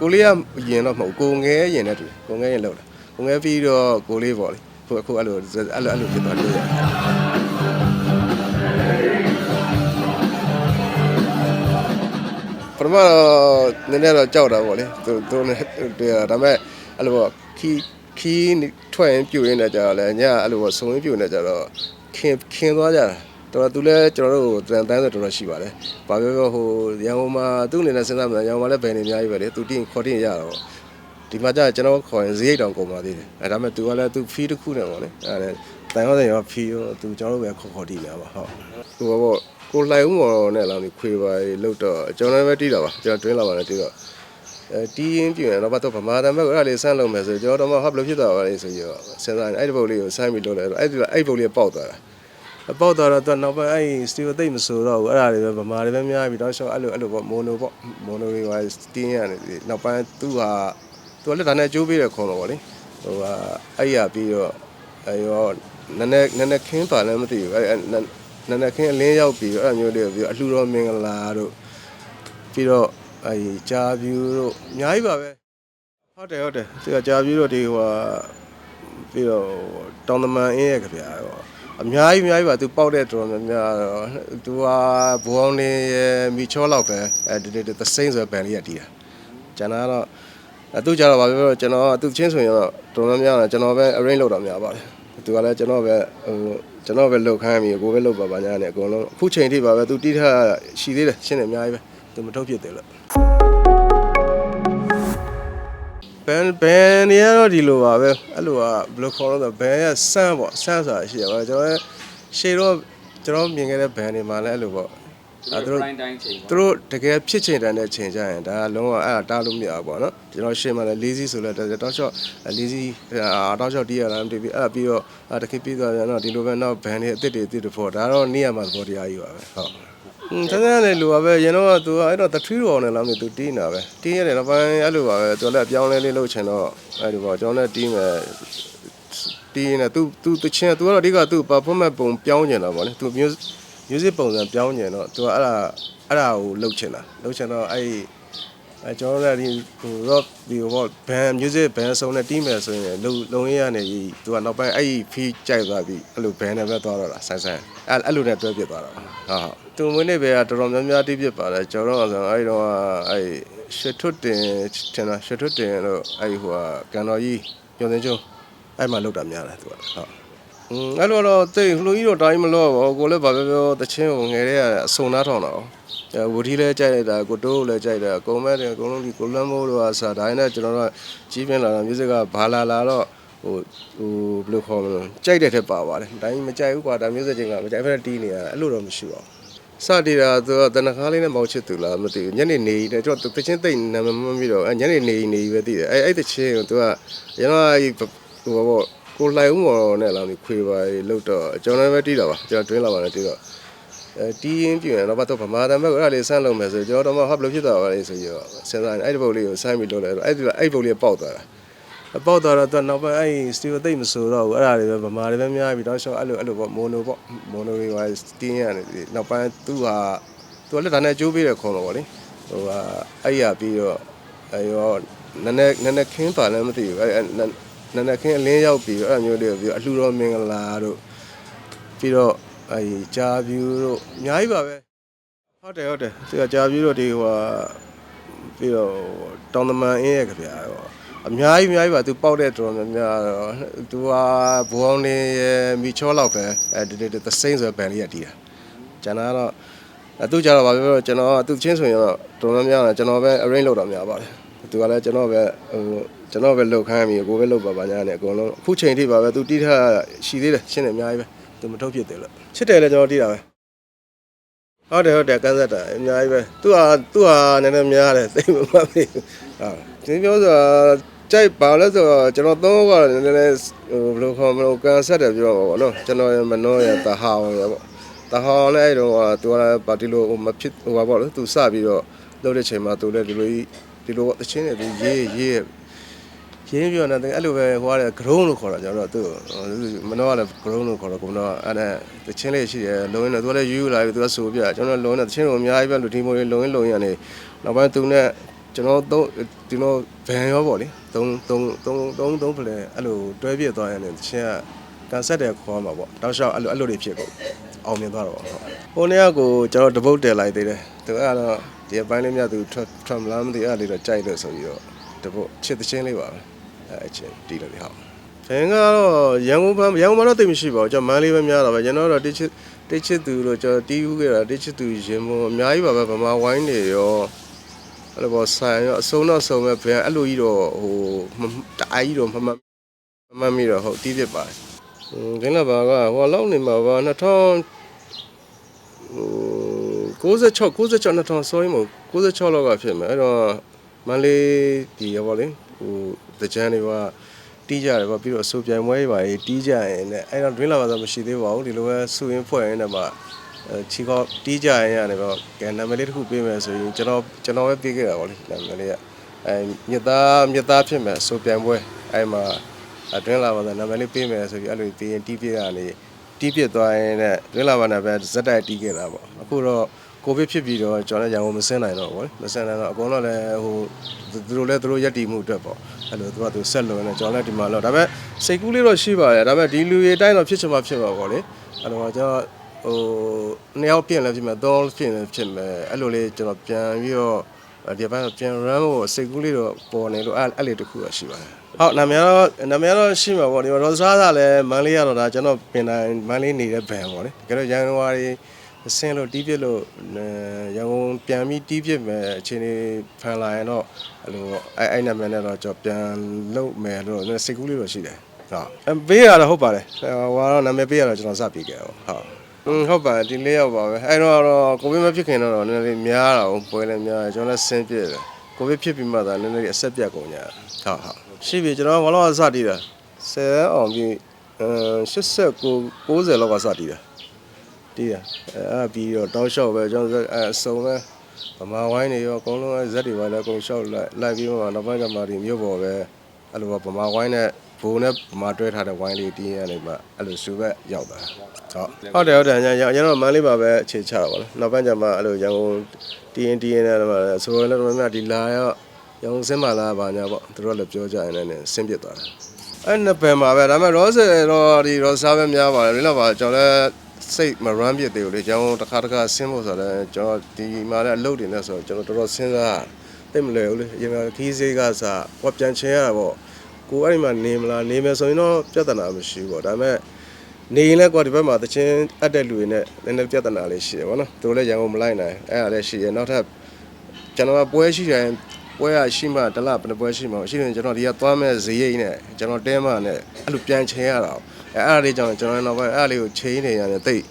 ကိုလေးကရင်တော့မဟုတ်ကိုငဲရင်နဲ့တူတယ်ကိုငဲရင်လောက်တာကိုငဲပြီးတော့ကိုလေးပေါ့လေခုအခုအဲ့လိုအဲ့လိုအဲ့လိုဖြစ်သွားလို့ရတယ်ပထမတော့နည်းနည်းတော့ကြောက်တာပေါ့လေသူသူနဲ့တွေ့ရတာဒါပေမဲ့အဲ့လိုပေါ့ခီခီထွက်ရင်ပြူရင်းနဲ့ကြာတော့လေညအဲ့လိုပေါ့စုံရင်းပြူနေကြတော့ခင်ခင်သွားကြတာ တော်တော်သူလည်းကျွန်တော်တို့တန်တန်းဆိုတော်တော်ရှိပါတယ်။ဘာပြောပြောဟိုရန်ကုန်မှာသူ့အနေနဲ့စဉ်းစားမှရန်ကုန်မှာလည်းဘယ်နေအများကြီးပဲလေသူတင်ခေါ်တင်ရတော့ဒီမှာကျကျွန်တော်ခေါ်ရင်ဈေးတောင်ကုန်ပါသေးတယ်။အဲဒါပေမဲ့သူကလည်းသူဖီးတစ်ခုနဲ့ပေါ့လေ။အဲဒါတန်ရောတဲ့ရောဖီးရောသူကျွန်တော်တို့ပဲခေါ်ခေါ်တည်နေပါဟုတ်။သူကပေါ့ကိုလှိုင်ဦးမော်နဲ့လာပြီးခွေပါလို့တော့ကျွန်တော်လည်းပဲတီးတာပါကျွန်တော်တွင်းလာပါနဲ့တီးတော့အဲတီးရင်ပြရင်တော့ဘာတော့ဗမာတမ်းဘက်အဲ့ဒါလေးဆန်းလုံးမယ်ဆိုကျွန်တော်တော့မှဟပ်လို့ဖြစ်သွားပါလေဆိုရောစဉ်းစားရင်အဲ့ဒီပုတ်လေးကိုဆန်းပြီးလုပ်လိုက်တော့အဲ့ဒီအဲ့ဒီပုတ်လေးပေါက်သွားတာအ ပေါက်တော့တော့နောက်ပိုင်းအဲ့စတီဗသိမ့်မဆိုတော့ဘူးအဲ့ဒါတွေပဲဗမာတွေပဲများပြီးတော့ရှော့အဲ့လိုအဲ့လိုပေါ့မိုနိုပေါ့မိုနိုတွေပါတင်းရတယ်ဒီနောက်ပိုင်းသူ့ဟာသူကလည်းဒါနဲ့ကြိုးပေးတယ်ခေါ်တော့ဗောလေဟိုဟာအဲ့ရပြီးတော့အဲ့ရောနည်းနည်းနည်းနည်းခင်းပါလည်းမသိဘူးအဲ့အဲ့နည်းနည်းခင်းအလင်းရောက်ပြီးတော့အဲ့မျိုးတွေပြီးတော့အလှတော်မင်္ဂလာတို့ပြီးတော့အဲ့ဂျာဗျူတို့အများကြီးပါပဲဟုတ်တယ်ဟုတ်တယ်သူကဂျာဗျူတို့ဒီဟိုဟာပြီးတော့တောင်သမန်အင်းရဲ့ကြဗျာဟို အများကြီးအများကြီးပါသူပေါက်တဲ့တော်တော်များများတော့သူကဘူအောင်နေရမီချောလောက်ပဲအဲဒီဒီသစိမ့်ဆိုတဲ့ဘန်လေးကတီးတာကျွန်တော်ကတော့အဲသူကြတော့ဗာပြောတော့ကျွန်တော်ကသူချင်းဆိုရင်တော့တော်တော်များများကျွန်တော်ပဲ arrange လုပ်တာများပါတယ်သူကလည်းကျွန်တော်ပဲဟိုကျွန်တော်ပဲလုပ်ခိုင်းပြီးကိုပဲလုပ်ပါပါညာနဲ့အကုန်လုံးအခုချိန်ထိပါပဲသူတီးထားရှိသေးတယ်ရှင်းတယ်အများကြီးပဲသူမထုတ်ဖြစ်သေးလို့ ဘန်ဘန်နေရတော့ဒီလိုပါပဲအဲ့လိုကဘယ်လိုခေါ်လို့ဆိုဘန်ရဲ့ဆန်းပေါ့ဆန်းဆိုတာရှိရပါကျွန်တော်ရှေ့တော့ကျွန်တော်မြင်ခဲ့တဲ့ဘန်တွေမှာလည်းအဲ့လိုပေါ့အဲသူတို့ prime time ချိန်ပေါ့သူတို့တကယ်ဖြစ်ချင်တဲ့ချိန်ကြရင်ဒါကလုံးဝအဲ့ဒါတားလို့မရဘူးပေါ့နော်ကျွန်တော်ရှင်းမှလည်း lazy ဆိုလဲတောက်လျှော့ lazy တောက်လျှော့တီးရတာမတည်ပြီးအဲ့ဒါပြီးတော့အဲ့တခေပြီးသွားပြန်တော့ဒီလိုပဲနောက် band တွေအစ်စ်တွေအစ်စ်တွေဖို့ဒါတော့နေရမှာသဘောတရားကြီးပါပဲဟုတ် อืมတန်းတန်းလေးလိုပါပဲရင်တော့သူကအဲ့တော့တထီးတော်နဲ့လားမသိသူတီးနေတာပဲတီးရတယ်တော့ပိုင်းအဲ့လိုပါပဲသူလည်းအပြောင်းလဲလေးလုပ်ချင်တော့အဲ့ဒီပေါ့ကျွန်တော်လည်းတီးမယ်တီးနေသူသူတချင်းသူကတော့အဓိကသူ performance ပုံပြောင်းကျင်တာပေါ့လေသူ music music ပုံစံပြောင်းကျင်တော့သူကအဲ့ဒါအဲ့ဒါကိုလှုပ်ချင်တာလှုပ်ချင်တော့အဲ့ အဲကျွန်တော်လည်းဒီဟို rock ဒီဟို band music band ဆုံးနဲ့တီးမယ်ဆိုရင်လုံလုံရရနေကြီးသူကနောက်ပိုင်းအဲ့ဒီ fee ကြိုက်သွားပြီအဲ့လို band နဲ့ပဲသွားတော့တာဆန်းဆန်းအဲ့အဲ့လိုနဲ့တွဲပြစ်သွားတာဟုတ်ဟုတ်သူမွေးနေ့ပဲတော်တော်များများတီးပြစ်ပါတယ်ကျွန်တော်တော့ဆိုအဲ့တော့အဲ့ရှစ်ထွတ်တင်ထင်တာရှစ်ထွတ်တင်လို့အဲ့ဟိုကကန်တော်ကြီးညွန်စင်ကျုံအဲ့မှာလောက်တာများတယ်သူကဟုတ် อืมအဲ့လိုတော့တိတ်လူကြီးတော့တိုင်းမလို့ပါဘူးကိုလည်းဗာပြောပြောတချင်းကိုငယ်တဲ့ကအစုံနားထောင်တာ哦အဲ ဝတီလည်းကြိုက်လိုက်တာကိုတိုးလည်းကြိုက်တယ်အကုန်မဲ့တယ်အကုန်လုံးဒီကိုလမ်းမိုးတို့အစားဒါနဲ့ကျွန်တော်တို့ကြီးပြင်းလာတာ music ကဘာလာလာတော့ဟိုဟိုဘယ်လိုခေါ်မလဲကြိုက်တဲ့ထက်ပါပါတယ်တိုင်းမကြိုက်ဘူးကွာဒါ music ချင်းကမကြိုက်ဘဲတီးနေရတာအဲ့လိုတော့မရှိပါဘူးစတီတာသူကတနခါလေးနဲ့မောက်ချစ်သူလားမသိဘူးညနေနေတယ်ကျွန်တော်တချင်းသိနေမှမမပြီးတော့အဲညနေနေနေပဲသိတယ်အဲအဲ့တချင်းကိုသူကကျွန်တော်ဟိုဘောကိုလှိုင်ဦးမော်နဲ့လာပြီးခွေပါလို့တော့ကျွန်တော်လည်းပဲတီးတာပါကျွန်တော်တွင်းလာပါနဲ့တီးတော့အဲ တီးရင်ပြရင်တော့ဘာတော့ဗမာတမ်းဘက်အဲ့ဒါလေးဆန်းလုံးမယ်ဆိုကျွန်တော်တော့မှဟပ်လို့ဖြစ်သွားပါလေဆိုရောစဉ်းစားရင်အဲ့ဒီပုတ်လေးကိုဆန်းပြီးလုပ်လိုက်တော့အဲ့ဒီအဲ့ဒီပုတ်လေးပေါက်သွားတာအပေါက်သွားတော့နောက်ပိုင်းအဲ့စတီဗသိမ့်မဆိုတော့ဘူးအဲ့ဒါတွေပဲဗမာတွေပဲများပြီးတော့ရှော့အဲ့လိုအဲ့လိုပေါ့မိုနိုပေါ့မိုနိုတွေပါတင်းရတယ်ဒီနောက်ပိုင်းသူ့ဟာသူကလည်းဒါနဲ့ကြိုးပေးတယ်ခေါ်တော့ဗောလေဟိုဟာအဲ့ရပြီးတော့အဲ့ရောနည်းနည်းနည်းနည်းခင်းပါလည်းမသိဘူးအဲ့အဲ့နည်းနည်းခင်းအလင်းရောက်ပြီးတော့အဲ့မျိုးတွေပြီးတော့အလှတော်မင်္ဂလာတို့ပြီးတော့ အဲ့ဂျာဗျူတို့အများကြီးပါပဲဟုတ်တယ်ဟုတ်တယ်သူကဂျာဗျူတို့ဒီဟိုဟာပြီးတော့တောင်သမန်အင်းရဲ့ကြဗျာဟိုအများကြီးအများကြီးပါသူပေါက်တဲ့တော်တော်များများတော့သူကဘူအောင်နေရမီချောလောက်ပဲအဲဒီဒီသစိမ့်ဆိုတဲ့ဘန်လေးကတီးတာကျွန်တော်ကတော့အဲသူကြတော့ဗာပြောတော့ကျွန်တော်ကသူချင်းဆိုရင်တော့တော်တော်များများကျွန်တော်ပဲ arrange လုပ်တာများပါတယ်သူကလည်းကျွန်တော်ပဲဟိုကျွန်တော်ပဲလုပ်ခိုင်းပြီးကိုပဲလုပ်ပါပါညာနဲ့အကုန်လုံးအခုချိန်ထိပါပဲသူတီးထားရှိသေးတယ်ရှင်းတယ်အများကြီးပဲ သူမထုတ်ဖြစ်သေးလို့ချစ်တယ်လေကျွန်တော်တီးတာပဲဟုတ်တယ်ဟုတ်တယ်ကန်းဆက်တာအများကြီးပဲသူကသူကနည်းနည်းများတယ်သိမမှတ်ဘူးဟာဒီပြောဆိုတာကြိုက်ပါလဲဆိုတော့ကျွန်တော်သုံးခေါက်ကနည်းနည်းဟိုဘယ်လိုခေါ်မလို့ကန်ဆက်တယ်ပြောပါဘောနော်ကျွန်တော်ရမနှောရတဟာအောင်ရပေါ့တဟာအောင်လည်းအဲ့တော့သူကပါတီလိုမဖြစ်ဟိုပါပေါ့လို့သူစပြီးတော့လုပ်တဲ့ချိန်မှာသူလည်းဒီလိုကြီးဒီလိုအချင်းနဲ့သူရေးရေး ရင်းပြောနေတယ်အဲ့လိုပဲဟိုကလည်း ground လို့ခေါ်တာကျွန်တော်တို့သူမနှောကလည်း ground လို့ခေါ်တော့ကိုမနှောအဲ့ဒါတချင်းလေးရှိတယ်လုံးရင်တော့သူလည်းယူယူလာပြီသူကဆိုပြကျွန်တော်လုံးနေတချင်းလိုအများကြီးပဲလူဒီမိုတွေလုံးရင်လုံးရင်နေနောက်ပိုင်းသူနဲ့ကျွန်တော်သုံးဒီလိုဗန်ရောပေါ့လေသုံးသုံးသုံးသုံးသုံးဖလဲအဲ့လိုတွဲပြစ်သွားရင်တချင်းကကန်ဆက်တယ်ခေါ်မှာပေါ့တောက်လျှောက်အဲ့လိုအဲ့လိုတွေဖြစ်ကုန်အောင်မြင်သွားတော့ပေါ့ဟုတ်ဟိုနေ့ကကိုကျွန်တော်တပုတ်တယ်လိုက်သေးတယ်သူကတော့ဒီအပိုင်းလေးမြတ်သူထွက်ထွက်မလားမသိအဲ့လေးတော့ကြိုက်လို့ဆိုပြီးတော့တပုတ်ချစ်သချင်းလေးပါပဲ အဲ့အချင်းတီးလို့ဟုတ်ဘန်ကတော့ရန်ကုန်ဘန်ရန်ကုန်မှာတော့တိတ်မရှိပါဘူးကျွန်တော်မန်းလေးပဲများတာပဲကျွန်တော်တော့တိချစ်တိချစ်သူလို့ကျွန်တော်တီးဦးခဲ့တာတိချစ်သူရင်မအများကြီးပါပဲဗမာဝိုင်းတွေရောအဲ့လိုပေါ့ဆိုင်ရောအစုံတော့စုံမဲ့ဘယ်အဲ့လိုကြီးတော့ဟိုမတအားကြီးတော့မမမမမီတော့ဟုတ်တီးဖြစ်ပါတယ်။ဟင်းခင်းလာပါကဟိုလောက်နေမှာပါ2000ဟို96 96 2000 sorry မဟုတ်96လောက်ကဖြစ်မယ်အဲ့တော့မန္တလေးဒီရောပေါ့လေဟို တကြမ်းတွေပါတီးကြတယ်ပေါ့ပြီးတော့အစိုးပြိုင်ပွဲတွေပါကြီးတီးကြရင်လည်းအဲ့တော့ drink လာပါဆိုမရှိသေးပါဘူးဒီလိုပဲစူရင်းဖွဲ့ရင်းနဲ့မှအဲချီကောတီးကြရင်ရတယ်ပေါ့ကဲနာမည်လေးတစ်ခုပေးမယ်ဆိုရင်ကျွန်တော်ကျွန်တော်ပဲပေးခဲ့တာပေါ့လေနာမည်လေးကအဲမြစ်သားမြစ်သားဖြစ်မယ်အစိုးပြိုင်ပွဲအဲ့မှာအတွင်းလာပါဆိုနာမည်လေးပေးမယ်ဆိုပြီးအဲ့လိုပြီးရင်တီးပြရနေတီးပြသွားရင်လည်းအတွင်းလာပါနဲ့ပဲဇက်တိုက်တီးခဲ့တာပေါ့အခုတော့ ကိုဗစ်ဖြစ်ပြီးတော့ကျွန်တော်လည်းရန်ကုန်မဆင်းနိုင်တော့ဘူးလေမဆင်းနိုင်တော့အကုန်လုံးလည်းဟိုသူတို့လည်းသူတို့ရက်တီမှုအတွက်ပေါ့အဲ့လိုသူကသူဆက်လို့နေကျွန်တော်လည်းဒီမှာတော့ဒါပေမဲ့စိတ်ကူးလေးတော့ရှိပါတယ်ဒါပေမဲ့ဒီလူတွေအတိုင်းတော့ဖြစ်ချင်မှဖြစ်မှာပေါ့လေအဲ့တော့ကျွန်တော်ဟိုနှစ်ယောက်ပြင်လည်းဖြစ်မယ်သုံးဖြစ်လည်းဖြစ်မယ်အဲ့လိုလေးကျွန်တော်ပြန်ပြီးတော့ဒီဘက်ပြန် run ဖို့စိတ်ကူးလေးတော့ပေါ်နေလို့အဲ့အဲ့လေးတစ်ခုတော့ရှိပါတယ်ဟုတ်နာမည်တော့နာမည်တော့ရှိမှာပေါ့ဒီရောစားစားလည်းမန်းလေးရတော့ဒါကျွန်တော်ပင်တိုင်းမန်းလေးနေတဲ့ဘန်ပေါ့လေတကယ်တော့ရန်ကုန်ဝါရီ အစင်းလို့တီးပြစ်လို့အဲရန်ကုန်ပြန်ပြီးတီးပြစ်မယ်အချိန်လေးဖန်လာရင်တော့အဲ့လိုအဲ့အဲ့နာမည်နဲ့တော့ကျွန်တော်ပြန်လုပ်မယ်လို့နည်းစိတ်ကူးလေးတော့ရှိတယ်ဟုတ်အပေးရတော့ဟုတ်ပါတယ်ဟိုကတော့နာမည်ပေးရတော့ကျွန်တော်စပေးခဲ့ဟုတ်ဟုတ်อืมဟုတ်ပါတယ်ဒီလေးရောက်ပါပဲအဲ့တော့တော့ကိုဗစ်မဖြစ်ခင်တော့နည်းနည်းလေးများတာဟုတ်ပွဲလည်းများတယ်ကျွန်တော်လည်းဆင်းပြည့်တယ်ကိုဗစ်ဖြစ်ပြီးမှသာနည်းနည်းလေးအဆက်ပြတ်ကုန်ကြဟုတ်ဟုတ်ရှိပြီကျွန်တော်ဘာလို့စတည်တာဆယ်အောင်ပြီအဲ89 90လောက်ကစတည်တာ တည်ရအဲပြီးတော့တောက်လျှောက်ပဲကျွန်တော်အဲအစုံပဲဗမာဝိုင်းတွေရောအကုန်လုံးဇက်တွေပါလဲအကုန်လျှောက်လိုက်လိုက်ပြီးမှနောက်ပိုင်းကျမှဒီမြို့ပေါ်ပဲအဲ့လိုဗမာဝိုင်းနဲ့ဘိုးနဲ့ဗမာတွဲထားတဲ့ဝိုင်းလေးတင်းရနေမှအဲ့လိုစူဘက်ရောက်တာဟုတ်ဟုတ်တယ်ဟုတ်တယ်ညညကျွန်တော်မန်းလေးပါပဲအခြေချတာပါလားနောက်ပိုင်းကျမှအဲ့လိုရန်ကုန် TNT နဲ့တော့ဆိုတော့လည်းတော်များဒီလာရောရောင်စင်းမလားဘာညာပေါ့သူတို့လည်းပြောကြရင်လည်းဆင်းပြစ်သွားတယ်အဲ့နှစ်ပယ်မှာပဲဒါပေမဲ့ရောဆယ်တော့ဒီရောစားပဲများပါတယ်ဒီလောက်ပါကျွန်တော်လည်း စိတ်မရမ်းပြစ်သေးဘူးလေကျွန်တော်တစ်ခါတစ်ခါဆင်းဖို့ဆိုတော့ကျွန်တော်ဒီမှာလည်းအလုပ်တွေနဲ့ဆိုတော့ကျွန်တော်တော်တော်စဉ်းစားသိမလဲဘူးလေအရင်ကခီးစေးကစားဟောပြန်ချင်ရတာပေါ့ကိုအဲ့ဒီမှာနေမလားနေမယ်ဆိုရင်တော့ပြဿနာမရှိဘူးပေါ့ဒါပေမဲ့နေရင်လည်းကွာဒီဘက်မှာတချင်းအပ်တဲ့လူတွေနဲ့နည်းနည်းပြဿနာလေးရှိတယ်ဗောနော်သူတို့လည်းရန်ကုန်မလိုက်နိုင်အဲ့ဒါလည်းရှိရနောက်ထပ်ကျွန်တော်ကပွဲရှိတယ်ပွဲရရှိမှတစ်လဘယ်နှပွဲရှိမှရှိရင်ကျွန်တော်ဒီကသွားမဲ့ဈေးရိတ်နဲ့ကျွန်တော်တဲမနဲ့အဲ့လိုပြန်ချိန်ရတာ အဲအဲ့ဒါလေးကြောင့်ကျွန်တော်တော့ပဲအဲ့ဒါလေးကိုချိန်နေရတယ်တိတ်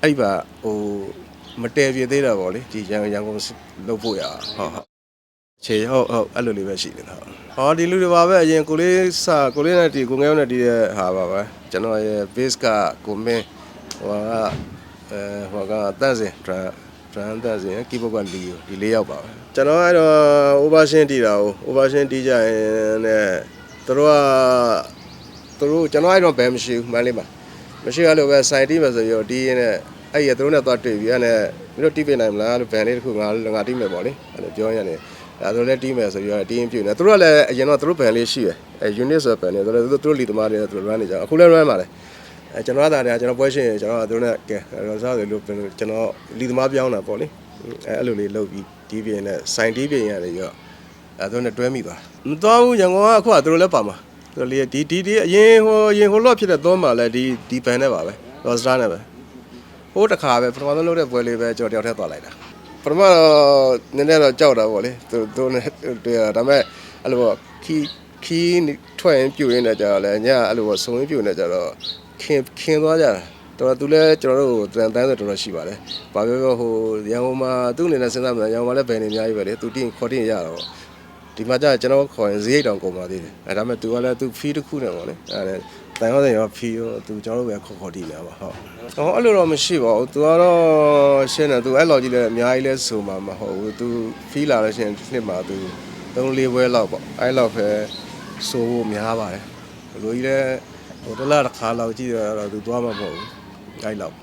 အဲ့ဒီပါဟိုမတဲပြသေးတာပေါ့လေဒီရန်ရန်ကုန်လုပ်ဖို့ရဟုတ်ဟုတ်ခြေဟုတ်ဟုတ်အဲ့လိုလေးပဲရှိနေတာဟုတ်ဟောဒီလူတွေပါပဲအရင်ကိုလေးစာကိုလေးနဲ့ဒီကိုငယ်နဲ့ဒီရဲ့ဟာပါပဲကျွန်တော်ရဲ့ base ကကိုမင်းဟိုကအဲဟိုကတန့်စင် drum ဒရန်တက်စင်ကီးဘုတ်ကလီကိုဒီလေးယောက်ပါပဲကျွန်တော်အဲ့တော့ overshin တီးတာကို overshin တီးကြရင်လည်းသူတို့က သူတို့ကျွန်တော်အဲ့တော့ဘယ်မရှိဘူးမန်းလေးမှာမရှိရလို့ပဲစိုင်တီးမယ်ဆိုရောတီးရင်လည်းအဲ့ရသူတို့နဲ့သွားတွေ့ပြီးအဲ့နဲ့မင်းတို့တီးပြနိုင်မလားလို့ဘန်လေးတစ်ခုငါငါတီးမယ်ပေါ့လေအဲ့လိုပြောရတယ်အဲသူတို့လည်းတီးမယ်ဆိုပြီးတော့တီးရင်ပြည့်နေသူတို့ကလည်းအရင်တော့သူတို့ဘန်လေးရှိရယ်အဲ unit ဆိုဘန်လေးသူတို့သူတို့လီသမားတွေသူတို့ run နေကြအခုလည်း run ပါလေအဲကျွန်တော်ကတည်းကကျွန်တော်ပွဲရှင်ကျွန်တော်ကသူတို့နဲ့ကဲတော့စားတယ်လို့ကျွန်တော်လီသမားပြောင်းတာပေါ့လေအဲအဲ့လိုလေးလုပ်ပြီးတီးပြင်းနဲ့စိုင်တီးပြင်းရတယ်ရောအဲသူတို့နဲ့တွဲမိသွားမသွားဘူးရန်ကုန်ကအခုကသူတို့လည်းပါမှာသူ တို့လေးဒီဒီဒီအရင်ဟိုအရင်ဟိုလော့ဖြစ်တဲ့သုံးမှာလဲဒီဒီဘန်နဲ့ပါပဲရောစတာနဲ့ပဲဟိုတခါပဲပထမဆုံးလုပ်တဲ့ပွဲလေးပဲကျွန်တော်တယောက်ထည့်သွားလိုက်တာပထမတော့နည်းနည်းတော့ကြောက်တာပေါ့လေသူတို့နဲ့တွေ့ရဒါပေမဲ့အဲ့လိုပေါ့ခီခီထွက်ရင်ပြူရင်းနေကြတော့လဲညအဲ့လိုပေါ့စုံရင်းပြူနေကြတော့ခင်ခင်သွားကြတာတော်တော်သူလည်းကျွန်တော်တို့ကိုတန်တန်းဆိုတော်တော်ရှိပါတယ်။ဘာပြောပြောဟိုရန်ကုန်မှာသူ့အနေနဲ့စဉ်းစားမှရန်ကုန်မှာလည်းဘယ်နေအများကြီးပဲလေ။သူတင်ခေါ်တင်ရတော့ ဒီမှာကျတော့ကျွန်တော်ခေါ်ရင်ဈေးတောင်ကုန်ပါသေးတယ်အဲဒါမဲ့သူကလည်းသူဖီးတစ်ခုနဲ့ပေါ့လေအဲဒါတန်ဟောတယ်ရောဖီးရောသူကျွန်တော်တို့ပဲခေါ်ခေါ်တည်လာပါဟုတ်ဟောအဲ့လိုတော့မရှိပါဘူးသူကတော့ရှင်းတယ်သူအဲ့လိုကြီးလည်းအများကြီးလဲဆိုမှာမဟုတ်ဘူးသူဖီးလာလို့ရှင်းနှစ်မှာသူ၃၄ဘွဲလောက်ပေါ့အဲ့လောက်ပဲဆိုဖို့များပါတယ်ဘလို့ကြီးလဲဟိုတစ်လတစ်ခါလောက်ကြည့်ရတော့သူသွားမှာမဟုတ်ဘူးအဲ့လောက်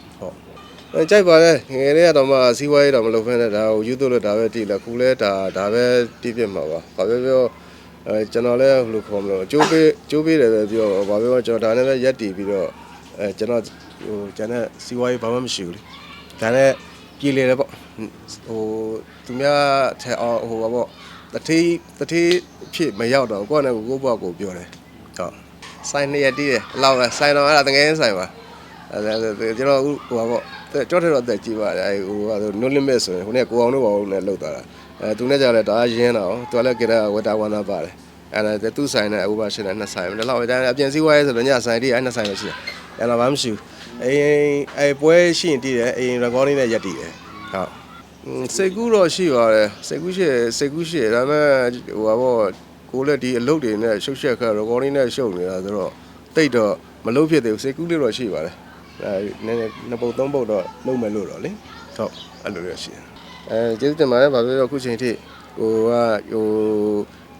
ကြိုက်ပါလေငယ်လေးကတော့မှစီးပွားရေးတော့မလုပ်ဖ ೇನೆ ဒါကိုယူသွလို့ဒါပဲတည်လဲခုလဲဒါဒါပဲတည်ပြစ်မှာပါဘာပြောပြောအဲကျွန်တော်လည်းဘယ်လိုခေါ်မလို့ကျိုးပေးကျိုးပေးတယ်ပဲပြောဘာပြောပြောကျွန်တော်ဒါနဲ့ပဲရက်တည်ပြီးတော့အဲကျွန်တော်ဟိုကျန်တဲ့စီးပွားရေးဘာမှမရှိဘူးလေဒါနဲ့ပြည်လေတယ်ပေါ့ဟိုသူများထဲအောင်ဟိုပါပေါ့တတိတတိဖြစ်မရောက်တော့ကိုယ့်နဲ့ကိုကိုယ့်ဘက်ကိုပြောတယ်ဟုတ်ဆိုင်နှစ်ရက်တည်တယ်အလောက်ပဲဆိုင်တော့အဲ့ဒါတကယ်ဆိုင်ပါအဲဒါကျွန်တော်ဟိုပါပေါ့ ကြောက်ထက်တော့အသက်ကြီးပါတယ်အဲဟိုဟာ no limit ဆိုရင်ဟိုနေ့ကိုအောင်တို့ပါအောင်နဲ့လောက်သွားတာအဲသူနဲ့ကြလည်းဒါရင်းတော့သူကလည်းကြတဲ့ဝတာဝနာပါတယ်အဲဒါသူဆိုင်နဲ့ဥပရှင်နဲ့နှစ်ဆိုင်တယ်လောက်ဒါအပြင်စည်းဝါးရေးဆိုတော့ညဆိုင်တီးအဲနှစ်ဆိုင်ပဲရှိတယ်အဲတော့ဘာမှမရှိဘူးအဲအဲပွဲရှိရင်တီးတယ်အဲ recording နဲ့ရက်တီးတယ်ဟုတ်စိတ်ကူးတော့ရှိပါတယ်စိတ်ကူးရှိစိတ်ကူးရှိဒါပေမဲ့ဟိုပါပေါ့ကိုလည်းဒီအလုပ်တွေနဲ့ရှုပ်ရှက်ခါ recording နဲ့ရှုပ်နေတာဆိုတော့တိတ်တော့မလုပ်ဖြစ်သေးဘူးစိတ်ကူးလေးတော့ရှိပါတယ် အဲနည်းနည်းနှစ်ပုတ်သုံးပုတ်တော့လုံးမယ်လို့တော့လေဟုတ်အဲ့လိုရရှိတယ်အဲကျေးဇူးတင်ပါတယ်ဗာပြောတော့အခုချိန်ထိဟိုကဟို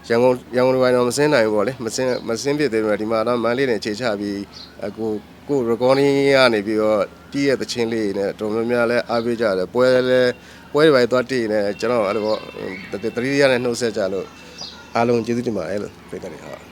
ရန်ကုန်ရန်ကုန်လိုင်းတော့မစင်းနိုင်ဘူးပေါ့လေမစင်းမစင်းဖြစ်သေးတယ်ဒီမှာတော့မန်းလေးနဲ့ခြေချပြီးအကိုကို recording ကနေပြီးတော့တီးရဲ့သချင်းလေးနဲ့တော်များများလဲအားပေးကြတယ်ပွဲလဲပွဲတွေပဲသွားတည်နေကျွန်တော်အဲ့လိုပေါ့တတိယနဲ့နှုတ်ဆက်ကြလို့အားလုံးကျေးဇူးတင်ပါတယ်လို့ပြောတယ်ဟုတ်